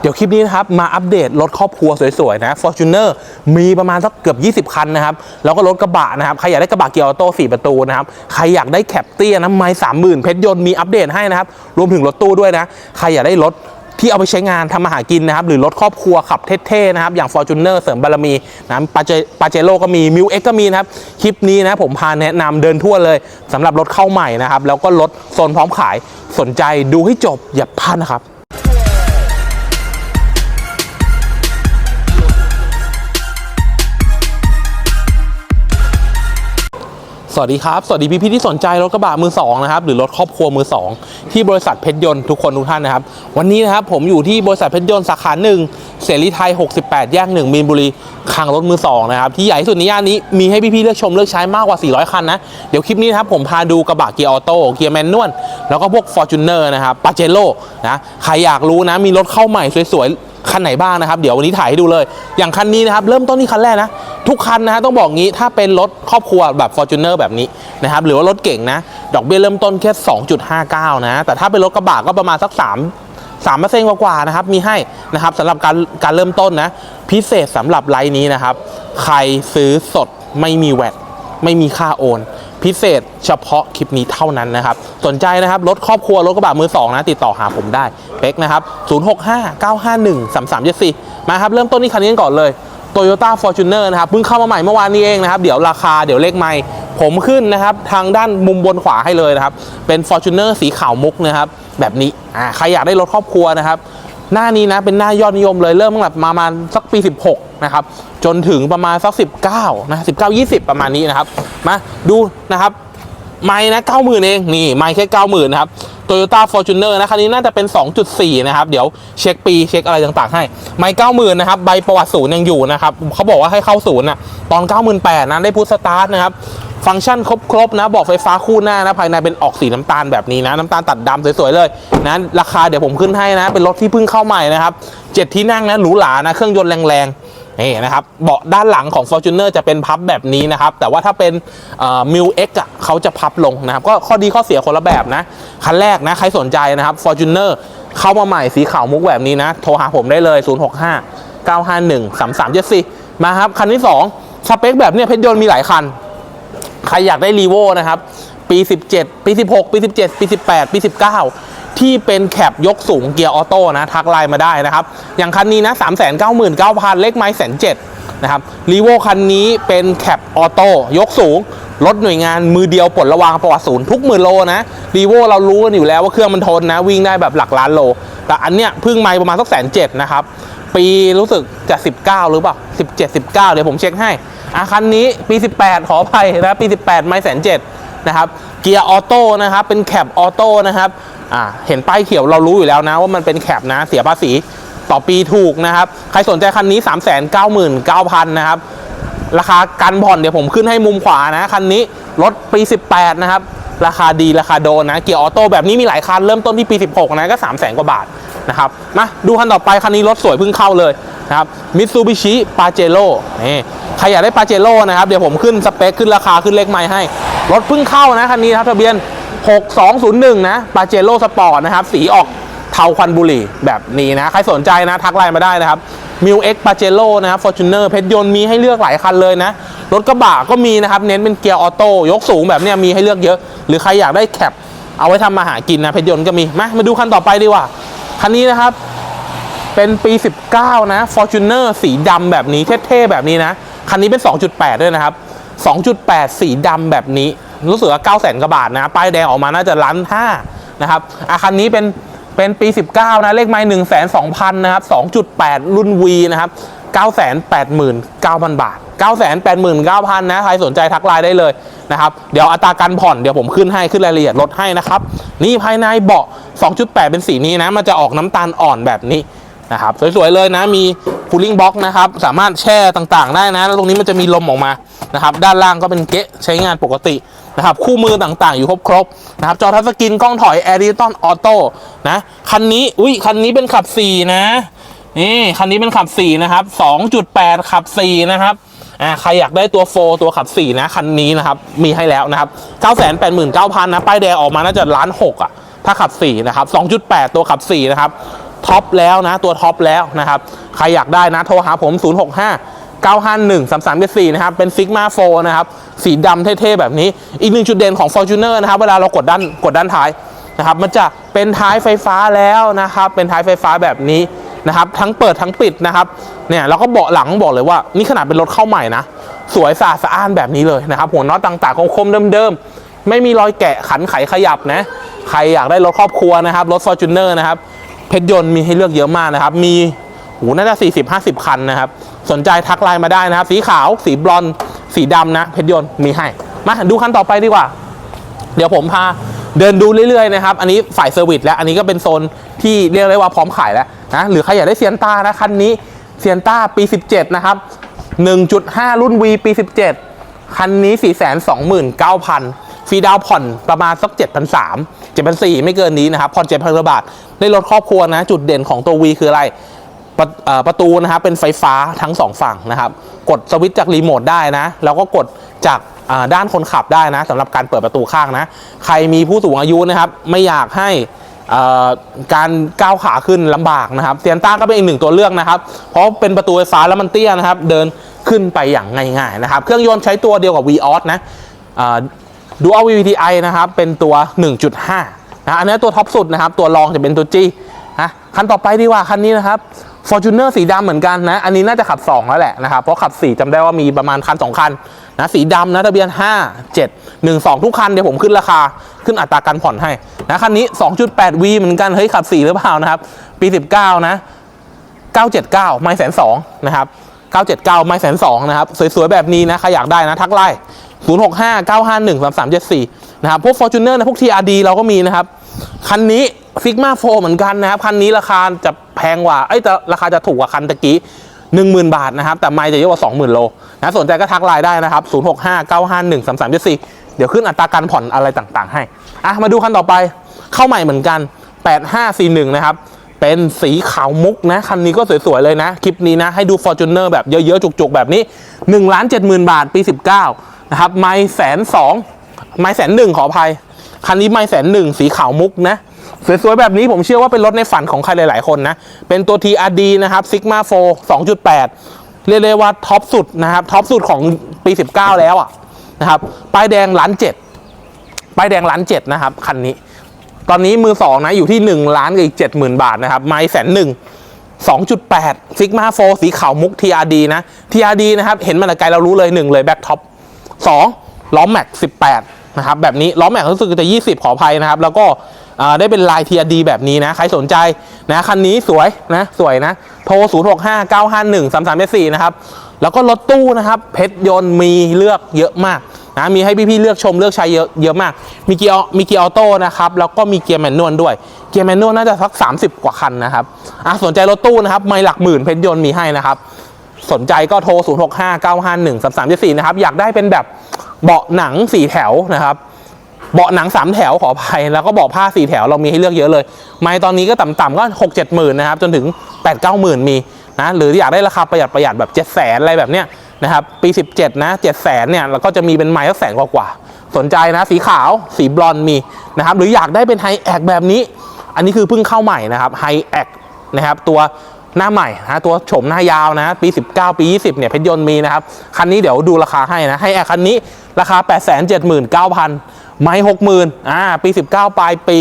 เดี๋ยวคลิปนี้นะครับ มาอัปเดตรถครอบครัวสวยๆ นะ Fortuner มีประมาณสักเกือบ 20 คันนะครับ แล้วก็รถกระบะนะครับ ใครอยากได้กระบะเกียร์ออโต้4ประตูนะครับ ใครอยากได้แคปเตี้ยนะไม้สามหมื่นเพชรยนต์มีอัปเดตให้นะครับ รวมถึงรถตู้ด้วยนะ ใครอยากได้รถที่เอาไปใช้งานทำมาหากินนะครับ หรือรถครอบครัวขับเท่ๆนะครับ อย่าง Fortuner เสริมบารมีนะปาเจโร่ก็มีมิวเอ็กก็มีนะครับ คลิปนี้นะผมพาแนะนำเดินทั่วเลยสำหรับรถเข้าใหม่นะครับแล้วก็รถโซนพร้อมขายสนใจดูให้จบอย่าพลาดนะครับ สวัสดีครับ สวัสดีพี่ๆที่สนใจรถกระบะมือสองนะครับหรือรถครอบครัวมือสองที่บริษัทเพชรยนต์ทุกคนทุกท่านนะครับ วันนี้นะครับผมอยู่ที่บริษัทเพชรยนต์สาขาหนึ่งเสรีไทย 68 แยกหนึ่งมีนบุรีคลังรถมือสองนะครับที่ใหญ่ที่สุดในย่านนี้มีให้พี่ๆเลือกชมเลือกใช้มากกว่า 400 คันนะเดี๋ยวคลิปนี้นะครับผมพาดูกระบะเกียร์ออโต้เกียร์แมนนวลแล้วก็พวก Fortuner นะครับปาเจโร่นะใครอยากรู้นะมีรถเข้าใหม่สวยๆคันไหนบ้างนะครับเดี๋ยววันนี้ถ่ายให้ดูเลย อย่างคันนี้นะครับเริ่มต้นที่คันแรกนะ ทุกคันนะฮะต้องบอกงี้ถ้าเป็นรถครอบครัวแบบ Fortuner แบบนี้นะครับหรือว่ารถเก่งนะ ดอกเบี้ยเริ่มต้นแค่ 2.59 นะ แต่ถ้าเป็นรถกระบะก็ประมาณสัก 3 3เปอร์เซ็นต์กว่าๆนะครับมีให้นะครับสำหรับการการเริ่มต้นนะ พิเศษสำหรับไลน์นี้นะครับ ใครซื้อสดไม่มีแวดไม่มีค่าโอน พิเศษเฉพาะคลิปนี้เท่านั้นนะครับ สนใจนะครับรถครอบครัวรถกระบะมือสองนะ ติดต่อหาผมได้ เป๊กนะครับ 0659513374 มาครับ เริ่มต้นที่คันนี้กันก่อนเลย Toyota Fortuner นะครับเพิ่งเข้ามาใหม่เมื่อวานนี้เองนะครับ เดี๋ยวราคาเดี๋ยวเลขไม่ผมขึ้นนะครับ ทางด้านมุมบนขวาให้เลยนะครับ เป็น Fortuner สีขาวมุกนะครับ แบบนี้อ่าใครอยากได้รถครอบครัวนะครับหน้านี้นะเป็นหน้ายอดนิยมเลยเริ่มตั้งแต่ประมาณสักปี 16 นะครับ จนถึงประมาณสัก 19 นะ 19 20 ประมาณนี้นะครับ มาดูนะครับ ไม่นะ90,000เองนี่ไม่แค่90,000นะครับ Toyota Fortuner นอร์นะคันนี้น่าจะเป็น 2.4 นะครับ เดี๋ยวเช็คปีเช็คอะไรต่างๆให้ ไม่90,000นนะครับใบประวัติศูนย์ยังอยู่นะครับเขาบอกว่าให้เข้าศูนย์นะตอน 98,000นะได้พุทสตาร์ทนะครับฟังก์ชันครบๆนะบอกไฟฟ้าคู่หน้านะภายในเป็นออกสีน้ำตาลแบบนี้นะ น้ำตาลตัดดำสวยๆเลยนะราคาเดี๋ยวผมขึ้นให้นะ เป็นรถที่เพิ่งเข้าใหม่นะครับเจ็ดที่นั่งนะหรูหรานะเครื่องยนต์แรงๆ นี่นะครับเบาะด้านหลังของ Fortuner จะเป็นพับแบบนี้นะครับ แต่ว่าถ้าเป็นมิวเอ็กอะเขาจะพับลงนะครับ ก็ข้อดีข้อเสียคนละแบบนะ คันแรกนะ ใครสนใจนะครับ Fortuner เข้ามาใหม่สีขาวมุกแบบนี้นะ โทรหาผมได้เลย 065 951 3374 มาครับ คันที่ 2 สเปคแบบเนี้ยเพชรยนต์มีหลายคัน ใครอยากได้รีโวนะครับ ปี 17 ปี 16 ปี 17 ปี 18 ปี 19 ที่เป็นแคปยกสูงเกียร์ออโต้นะทักไลน์มาได้นะครับ อย่างคันนี้นะ399,000เลขไม้แสนเจ็ดนะครับรีโวคันนี้เป็นแคปออโต้ยกสูงรถหน่วยงานมือเดียวปลดระวางประวัติศูนย์ทุกหมื่นโลนะรีโวเรารู้กันอยู่แล้วว่าเครื่องมันทนนะ วิ่งได้แบบหลักล้านโล แต่อันเนี้ยพิ่งไม้ประมาณสักแสนเจ็ดนะครับ ปีรู้สึกจะ 19 หรือเปล่า 17 19 เดี๋ยวผมเช็คให้อะคันนี้ปี 18 ขออภัยนะปี 18 ไม่แสนเจ็ดนะครับเกียร์ออโต้นะครับเป็นแคปออโต้นะครับ อ่าเห็นป้ายเขียวเรารู้อยู่แล้วนะว่ามันเป็นแคปนะเสียภาษีต่อปีถูกนะครับ ใครสนใจคันนี้ 399,000 นะครับ ราคาการผ่อนเดี๋ยวผมขึ้นให้มุมขวานะ คันนี้รถปี 18 นะครับ ราคาดีราคาโดนนะ เกียร์ออโต้แบบนี้มีหลายคันเริ่มต้นที่ปี 16 นะ ก็ 3 0 0 0 0 0กว่าบาทนะครับมาดูคันต่อไปคันนี้รถสวยเพิ่งเข้าเลยนะครับมิตซูบิชิปาเจโร่นี่ใครอยากได้ปาเจโร่นะครับ เดี๋ยวผมขึ้นสเปคขึ้นราคาขึ้นเลขไม้ให้ รถเพิ่งเข้านะคันนี้ครับทะเบียน 6201 นะปาเจโร่สปอร์ตนะครับ สีออกเทาควันบุหรี่แบบนี้นะ ใครสนใจนะ ทักไลน์มาได้นะครับมิวเอ็กปาเจโร่นะครับฟอร์จูเนอร์เพชรยนต์มีให้เลือกหลายคันเลยนะ รถกระบะก็มีนะครับ เน้นเป็นเกียร์ออโต้ยกสูงแบบนี้มีให้เลือกเยอะ หรือใครอยากได้แคปเอาไว้ทำมาหากินนะเพชรยนต์ก็มีมามาดูคันต่อไปดีกว่า คันนี้นะครับ เป็นปี 19 นะ Fortuner สีดำแบบนี้เท่ๆแบบนี้นะ คันนี้เป็น 2.8 ด้วยนะครับ 2.8 สีดำแบบนี้ รู้สึกว่า9 0 0 0 0 0กว่าบาทนะ ป้ายแดงออกมาน่าจะล้านห้านะครับอะคันนี้เป็นเป็นปี 19 นะ เลขไม้1 2 0 0 0 นะครับ 2.8 รุ่น V นะครับ 989,000 บาท 989,000 นะ ใครสนใจทักไลน์ได้เลยนะครับ เดี๋ยวอัตราการผ่อนเดี๋ยวผมขึ้นให้ ขึ้นรายละเอียดลดให้นะครับ นี่ภายในเบาะ 2.8 เป็นสีนี้นะ มันจะออกน้ำตาลอ่อนแบบนี้ นะครับสวยๆเลยนะมีคูลิ่งบ็อกนะครับสามารถแช่ต่างๆได้นะแล้วตรงนี้มันจะมีลมออกมานะครับด้านล่างก็เป็นเกะใช้งานปกตินะครับคู่มือต่างๆ อยู่ครบๆนะครับจอทัชสกรีนกล้องถอย a i r d i t o n Auto นะคันนี้อุ้ยคันนี้เป็นขับ 4 นะนี่คันนี้เป็นขับ 4 นะครับ 2.8 ขับ 4 นะครับอ่าใครอยากได้ตัวโฟตัวขับ 4 นะ คันนี้นะครับ มีให้แล้วนะครับ 989,000 นะ ป้ายแดงออกมาน่าจะล้านหกอะ ถ้าขับ 4 นะครับ 2.8 ตัวขับ 4 นะครับ ท็อปแล้วนะ ตัวท็อปแล้วนะครับ ใครอยากได้นะ โทรหาผม 065 951 3374นะครับ เป็นซิกมาโฟนะครับ สีดำเท่ๆ แบบนี้ อีกหนึ่งจุดเด่นของ Fortuner นะครับ เวลาเรากดด้านกดด้านท้ายนะครับ มันจะเป็นท้ายไฟฟ้าแล้วนะครับ เป็นท้ายไฟฟ้าแบบนี้นะครับ ทั้งเปิดทั้งปิดนะครับ เนี่ยเราก็เบาะหลังบอกเลยว่า นี่ขนาดเป็นรถเข้าใหม่นะ สวยสะอาดสะอ้านแบบนี้เลยนะครับ หัวน็อตต่างๆคมๆเดิมๆ ไม่มีรอยแกะขันไขขยับนะ ใครอยากได้รถครอบครัวนะครับ รถ Fortuner นะครับ เพชรยนต์มีให้เลือกเยอะมากนะครับ มีหูน่าจะ 40-50 คันนะครับ สนใจทักไลน์มาได้นะครับ สีขาว สีบลอนสีดำนะ เพชรยนต์มีให้ มาดูคันต่อไปดีกว่า เดี๋ยวผมพาเดินดูเรื่อยๆนะครับ อันนี้ฝ่ายเซอร์วิสแล้ว อันนี้ก็เป็นโซนที่เรียกได้ว่าพร้อมขายแล้วนะ หรือใครอยากได้เซียนต้านะคันนี้ เซียนต้าปี 17 นะครับ 1.5 รุ่น V ปี 17 คันนี้ 429,000 ฟรีดาวผ่อนประมาณสัก 7,300 7,400 ไม่เกินนี้นะครับผ่อน7,000กว่าบาทได้รถครอบครัวนะ จุดเด่นของตัว V คืออะไรประเอ่อประตูนะครับเป็นไฟฟ้าทั้งสองฝั่งนะครับ กดสวิตช์จากรีโมทได้นะ แล้วก็กดจากด้านคนขับได้นะสำหรับการเปิดประตูข้างนะ ใครมีผู้สูงอายุนะครับ ไม่อยากให้การก้าวขาขึ้นลำบากนะครับเซียนต้าก็เป็นอีกหนึ่งตัวเลือกนะครับ เพราะเป็นประตูไฟฟ้าแล้วมันเตี้ยนะครับ เดินขึ้นไปอย่างง่ายๆนะครับ เครื่องยนต์ใช้ตัวเดียวกับ v ีออสนะ ดูเอา VVTi นะครับ เป็นตัว 1.5 นะ อันนี้ตัวท็อปสุดนะครับ ตัวรองจะเป็นตัว G นะคันต่อไปดีกว่าคันนี้นะครับ Fortuner สีดำเหมือนกันนะ อันนี้น่าจะขับ 2 แล้วแหละนะครับ เพราะขับ 4จำได้ว่ามีประมาณคัน 2 คันนะสีดำนะทะเบียน 5 7 1 2 ทุกคัน เดี๋ยวผมขึ้นราคาขึ้นอัตราการผ่อนให้นะคันนี้ 2.8V เหมือนกันเฮ้ยขับ 4 หรือเปล่านะครับ ปี 19 นะ 979 ไม่แสนสองนะครับ 979 ไม่แสนสองนะครับ สวยๆ แบบนี้นะใครอยากได้นะ ทักไลน์ 065 951 3374 นะครับ พวก Fortuner นะพวก TRD เราก็มีนะครับ คันนี้ Sigma 4 เหมือนกันนะครับ คันนี้ราคาจะแพงกว่า เอ้ยแต่ราคาจะถูกกว่าคันตะกี้ 10,000 บาทนะครับ แต่ไม่จะเยอะกว่า 20,000 โลนะสนใจก็ทักไลน์ได้นะครับ 065 951 3374 เดี๋ยวขึ้นอัตราการผ่อนอะไรต่างๆ ให้ อะ มาดูคันต่อไป เข้าใหม่เหมือนกัน 8541 นะครับเป็นสีขาวมุกนะ คันนี้ก็สวยๆเลยนะ คลิปนี้นะ ให้ดู Fortuner แบบเยอะๆ จุกๆ แบบนี้1ล้าน70,000 บาท ปี 19 นะครับ ไม่แสนสองไม่แสนหนึ่งขออภัย คันนี้ไม่แสนหนึ่งสีขาวมุกนะ สวยๆ แบบนี้ผมเชื่อว่าเป็นรถในฝันของใครหลาย ๆ คนนะ เป็นตัว TRD นะครับ Sigma 4 2.8 เรียกได้ว่าท็อปสุดนะครับ ท็อปสุดของปี 19 แล้วอะนะครับป้ายแดงล้านเจ็ดป้ายแดงล้านเจ็ดนะครับ คันนี้ ตอนนี้มือสองนะ อยู่ที่1ล้านกับอีก70,000 บาทนะครับ ไม้แสนหนึ่ง2.8 Sigma 4สีขาวมุก TRD นะ TRD นะครับ เห็นมาแต่ไกลเรารู้เลย1เลยแบ็คท็อป 2ล้อแม็ก 18 นะครับ แบบนี้ล้อแม็กรู้สึกจะ 20 ขออภัยนะครับ แล้วก็ได้เป็นลาย TRD แบบนี้นะ ใครสนใจนะคันนี้สวยนะ สวยนะ โทร 065 951 3 3 4 นะครับ แล้วก็รถตู้นะครับ เพชรยนต์มีเลือกเยอะมากนะมีให้พี่ๆเลือกชมเลือกใช้เยอะเยอะมาก มีเกียร์มีเกียร์ออโต้นะครับ แล้วก็มีเกียร์แมนนวลด้วย เกียร์แมนนวลน่าจะสัก 30 กว่าคันนะครับอะสนใจรถตู้นะครับ ไม่หลักหมื่นเพชรยนต์มีให้นะครับ สนใจก็โทร 065 951 3374 นะครับ อยากได้เป็นแบบเบาะหนัง 4 แถวนะครับ เบาะหนัง 3 แถวขออภัย แล้วก็เบาะผ้า 4 แถวเรามีให้เลือกเยอะเลย ไม่ตอนนี้ก็ต่ำๆก็ 6 7หมื่นนะครับ จนถึง 8 9หมื่นมีนะ หรืออยากได้ราคาประหยัดประหยัดแบบ7 0 0 0 0อะไรแบบเนี้ยนะครับ ปี 17 นะ7 0 0 0 0เนี่ยเราก็จะมีเป็นไม้สักแสนกว่าๆสนใจนะ สีขาว สีบลอนมีนะครับ หรืออยากได้เป็นไฮแอกแบบนี้ อันนี้คือเพิ่งเข้าใหม่นะครับไฮแอกนะครับตัว หน้าใหม่นะตัวโฉมหน้ายาวนะปี 19 ปี 20 เนี่ยเพชรยนต์มีนะครับ คันนี้เดี๋ยวดูราคาให้นะ ให้แอร์คันนี้ราคา 879,000 ไม่ 60,000อ่าปี 19 ปลายปี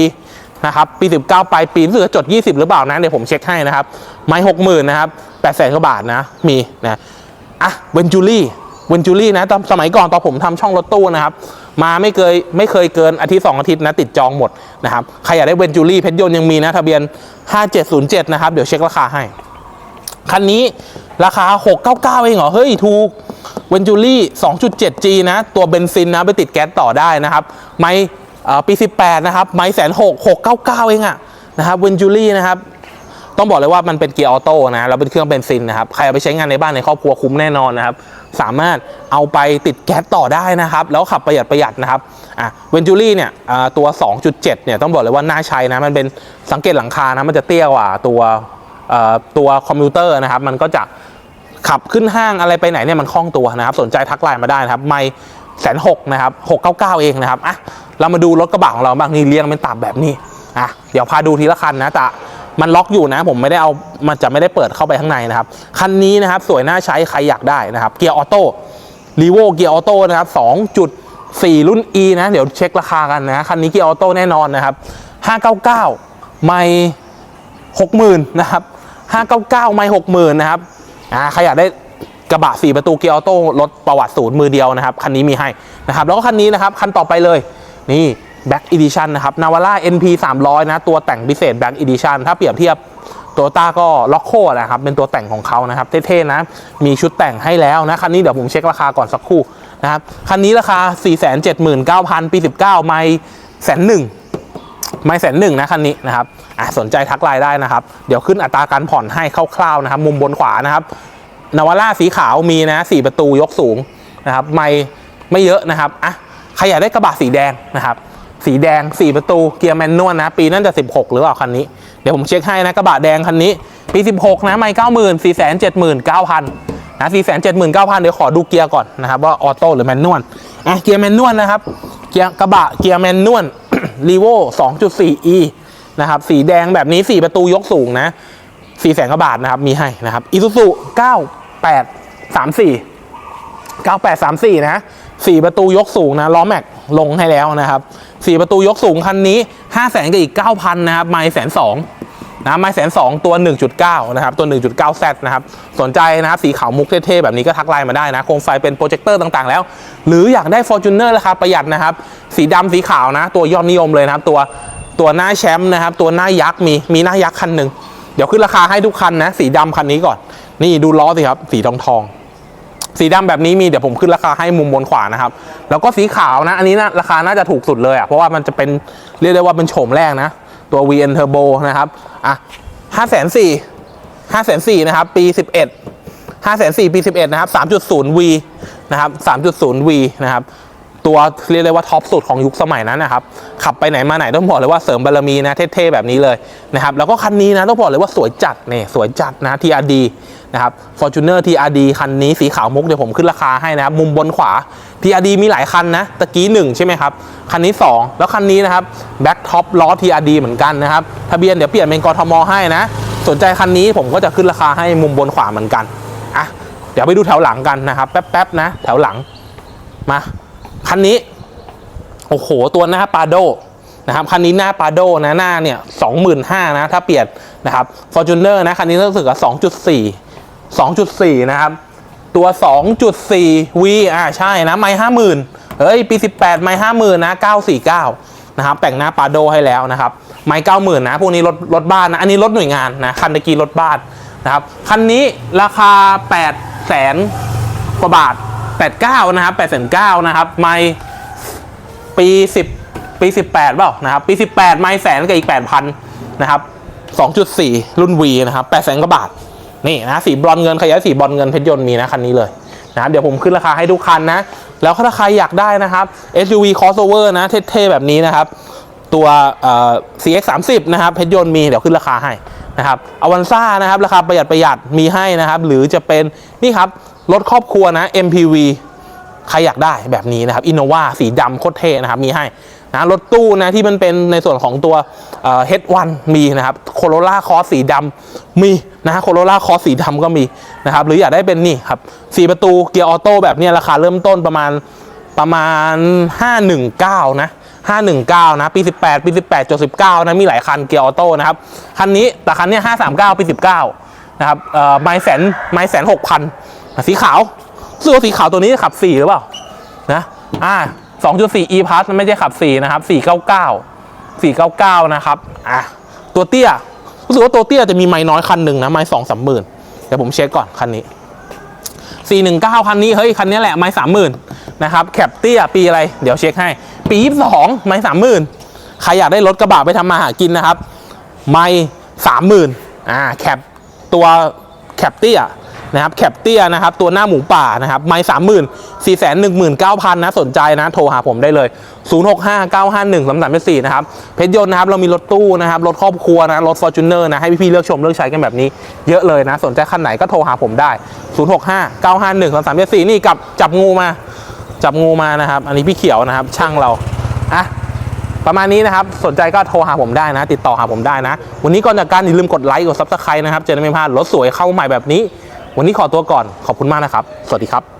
นะครับปี 19 ปลายปีรู้สึกจะจด20 หรือเปล่านะ เดี๋ยวผมเช็คให้นะครับ ไม่ 60,000 นะครับ800,000กว่าบาทนะ มีนะอะเวนจูรี่ เวนจูรี่นะตอนสมัยก่อนตอนผมทำช่องรถตู้นะครับ มาไม่เคยไม่เคยเกินอาทิตย์2อาทิตย์นะติดจองหมดนะครับ ใครอยากได้เวนจูรี่เพชรยนต์ยังมีนะ ทะเบียน 5707 นะครับ เดี๋ยวเช็คราคาให้ คันนี้ราคา 699 เองเหรอ เฮ้ย ถูกเวนจูรี่ 2.7G นะ ตัวเบนซินนะ ไปติดแก๊สต่อได้นะครับ ไม่ปี 18 นะครับ ไม่แสนหกหกเก้าเก้าเองอะนะครับเวนจูรี่นะครับต้องบอกเลยว่ามันเป็นเกียร์ออโต้นะแล้วเป็นเครื่องเบนซินนะครับ ใครเอาไปใช้งานในบ้านในครอบครัวคุ้มแน่นอนนะครับสามารถเอาไปติดแก๊สต่อได้นะครับ แล้วขับประหยัดประหยัดนะครับอะเวนจูรี่เนี่ยตัว 2.7 เนี่ยต้องบอกเลยว่าน่าใช้นะ มันเป็นสังเกตหลังคานะ มันจะเตี้ยกว่าตัวตัวคอมพิวเตอร์นะครับ มันก็จะขับขึ้นห้างอะไรไปไหนเนี่ยมันคล่องตัวนะครับ สนใจทักไลน์มาได้นะครับ ไม่แสนหกนะครับหกเก้าเก้าเองนะครับอะเรามาดูรถกระบะของเราบ้างนี่เรียงเป็นตับแบบนี้อะเดี๋ยวพาดูทีละคันนะแต่ มันล็อกอยู่นะผมไม่ได้เอามันจะไม่ได้เปิดเข้าไปข้างในนะครับคันนี้นะครับสวยน่าใช้ใครอยากได้นะครับเกียร์ออโต้รีโวเกียร์ออโต้นะครับ2.4 รุ่น E นะ เดี๋ยวเช็คราคากันนะคันนี้เกียร์ออโต้แน่นอนนะครับ 599 ไม่ 60,000นะครับ599 ไม่ 60,000นะครับอ่าใครอยากได้กระบะ 4 ประตูเกียร์ออโต้รถประวัติศูนย์มือเดียวนะครับคันนี้มีให้นะครับแล้วก็คันนี้นะครับคันต่อไปเลยนี่ Back Edition นะครับ Navara NP 300 นะ ตัวแต่งพิเศษ Back Edition ถ้าเปรียบเทียบโตต้าก็ล็อกโคนะครับ เป็นตัวแต่งของเขานะครับ เท่ๆนะ มีชุดแต่งให้แล้วนะ คันนี้เดี๋ยวผมเช็คราคาก่อนสักครู่นะครับ คันนี้ราคา 479,000 ปี 19 ไม่แสนหนึ่งไม่แสนหนึ่งนะคันนี้นะครับอะสนใจทักไลน์ได้นะครับ เดี๋ยวขึ้นอัตราการผ่อนให้คร่าวๆนะครับ มุมบนขวานะครับ นาวาร่าสีขาวมีนะสี่ประตูยกสูงนะครับ ไม่ไม่เยอะนะครับอะใครอยากได้กระบะสีแดงนะครับ สีแดง 4 ประตูเกียร์แมนนวลนะ ปีน่าจะ 16 หรือเปล่าคันนี้ เดี๋ยวผมเช็คให้นะกระบะแดงคันนี้ ปี 16 นะไม่90,000 479,000นเจ็ดหมื่นเก้าพันนะ479,000เจ็ดหมื่นเก้าพันเดี๋ยวขอดูเกียร์ก่อนนะครับว่าออโต้หรือแมนนวลอะเกียร์แมนนวลนะครับเกียร์กระบะเกียร์แมนนวลรีโว 2.4e นะครับสีแดงแบบนี้ 4 ประตูยกสูงนะ4แสนกว่าบาทนะครับมีให้นะครับอีซูซู9834 9834นะ 4 ประตูยกสูงนะล้อแม็กลงให้แล้วนะครับ 4 ประตูยกสูงคันนี้ 5 0 0แสนกับอีก 9,000 นะครับไม่แสนสองนะไม่แสนสองตัว 1.9 นะครับ ตัว 1.9 Z นะครับ สนใจนะครับสีขาวมุกเท่ๆ แบบนี้ก็ทักไลน์มาได้นะ โคมไฟเป็นโปรเจคเตอร์ต่างๆ แล้ว หรืออยากได้ Fortuner ราคาประหยัดนะครับ สีดำสีขาวนะ ตัวยอดนิยมเลยนะครับ ตัวตัวหน้าแชมป์นะครับ ตัวหน้ายักษ์มีมีหน้ายักษ์คันหนึ่งเดี๋ยวขึ้นราคาให้ทุกคันนะ สีดำคันนี้ก่อน นี่ดูล้อสิครับ สีทองทอง สีดำแบบนี้มีเดี๋ยวผมขึ้นราคาให้มุมบนขวานะครับ แล้วก็สีขาวนะ อันนี้นะราคาน่าจะถูกสุดเลยอะเพราะว่ามันจะเป็นเรียกได้ว่าเป็นโฉมแรกนะ ตัว VN Turbo นะครับอะห้าแสนสี่ห้าแสนสี่นะครับปี11ห้าแสนสี่ปี11นะครับ 3.0V นะครับ 3.0V นะครับ ตัวเรียกได้ว่าท็อปสุดของยุคสมัยนั้นนะครับ ขับไปไหนมาไหนต้องบอกเลยว่าเสริมบารมีนะเท่ๆแบบนี้เลยนะครับ แล้วก็คันนี้นะต้องบอกเลยว่าสวยจัดเนี่ยสวยจัดนะ TRD นะครับ Fortuner TRD คันนี้สีขาวมุกเดี๋ยวผมขึ้นราคาให้นะครับ มุมบนขวา TRD มีหลายคันนะตะกี้หนึ่งใช่ไหมครับ คันนี้ 2 แล้วคันนี้นะครับ Back Top ล้อ TRD เหมือนกันนะครับ ทะเบียนเดี๋ยวเปลี่ยนเป็นกทมให้นะ สนใจคันนี้ผมก็จะขึ้นราคาให้มุมบนขวาเหมือนกันอะเดี๋ยวไปดูแถวหลังกันนะครับ แป๊บๆนะ แถวหลังมา คันนี้ โอ้โห ตัวหน้าปาโดนะครับคันนี้หน้าปาโดนะหน้าเนี่ยสองหมื่นห้านะถ้าเปลี่ยนนะครับ Fortuner นะคันนี้รู้สึกว่าสองจุดสี่สองจุดสี่นะครับ ตัว 2.4 V อ่าใช่นะ ไม่ห้าหมื่นเฮ้ย ปี 18 ไม่ห้าหมื่นนะ 949 นะครับ แต่งหน้าปาโดให้แล้วนะครับ ไม่เก้าหมื่นนะ พวกนี้รถรถบ้านนะ อันนี้รถหน่วยงานนะ คันตะกี้รถบ้านนะครับ คันนี้ราคา8แสนกว่าบาท 89 นะครับ8แสน9นะครับ ไม่ปี 10 ปี 18 เปล่านะครับ ปี 18 ไม่แสนกับอีก 8,000 นะครับ 2.4 รุ่น V นะครับ8แสนกว่าบาท นี่นะ สีบรอนเงินขยายสีบรอนเงินเพชรยนต์มีนะคันนี้เลยนะครับ เดี๋ยวผมขึ้นราคาให้ทุกคันนะ แล้วถ้าใครอยากได้นะครับ SUV crossover นะ เท่ๆ แบบนี้นะครับ ตัว CX 3 0นะครับ เพชรยนต์มี เดี๋ยวขึ้นราคาให้นะครับอวันซ่านะครับ ราคาประหยัดประหยัดมีให้นะครับ หรือจะเป็นนี่ครับ รถครอบครัวนะ MPV ใครอยากได้แบบนี้นะครับอินโนวาสีดำโคตรเท่นะครับ มีให้นะรถตู้นะที่มันเป็นในส่วนของตัวเฮดวันมีนะครับโคโรล่าคอสสีดำมีนะฮะโคโรล่าคอสสีดำก็มีนะครับ หรืออยากได้เป็นนี่ครับสีประตูเกียร์ออโต้แบบนี้ราคาเริ่มต้นประมาณประมาณ 519 นะ 519 นะ ปี 18 ปี 18จด19 นะ มีหลายคันเกียร์ออโต้นะครับ คันนี้แต่คันนี้ 539 ปี 19 นะครับเอ่อไมล์แสนไมล์แสนหกพัน สีขาวส่วนสีขาวตัวนี้ขับ 4 หรือเปล่า นะ อ่า 2.4 e plus มันไม่ใช่ขับ 4 นะครับ 499 499 นะครับ อะ ตัวเตี้ย รู้สึกว่าตัวเตี้ยจะมีไม้น้อยคันหนึ่งนะ ไม้สองสามหมื่นเดี๋ยวผมเช็คก่อนคันนี้ 419 คันนี้ เฮ้ย คันนี้แหละ ไม้สามหมื่นนะครับ แคปเตี้ย ปีอะไร เดี๋ยวเช็คให้ ปี 22 ไม้สามหมื่นใครอยากได้รถกระบะไปทำมาหากินนะครับ ไม่สามหมื่นอ่า แคปตัวแคปเตี้ย นะครับแคปเตียนะครับตัวหน้าหมูป่านะครับไม่สามหมื่นสี่แสนหนึ่งหมื่นเก้าพันนะสนใจนะโทรหาผมได้เลย 0 6 5 9 5 1 3 3 4นะครับเพชรยนต์นะครับเรามีรถตู้นะครับรถครอบครัวนะรถฟอร์จูเนอร์นะให้พี่ๆเลือกชมเลือกใช้กันแบบนี้เยอะเลยนะสนใจคันไหนก็โทรหาผมได้ 0 6 5 9 5 1 3 3 4นี่กับจับงูมา จับงูมานะครับ อันนี้พี่เขียวนะครับ ช่างเราอะประมาณนี้นะครับ สนใจก็โทรหาผมได้นะ ติดต่อหาผมได้นะ วันนี้ก่อนจากการอย่าลืมกดไลค์กดซับสไครต์นะครับจะได้ไม่พลาดรถสวยเข้าใหม่แบบนี้ วันนี้ขอตัวก่อนขอบคุณมากนะครับ สวัสดีครับ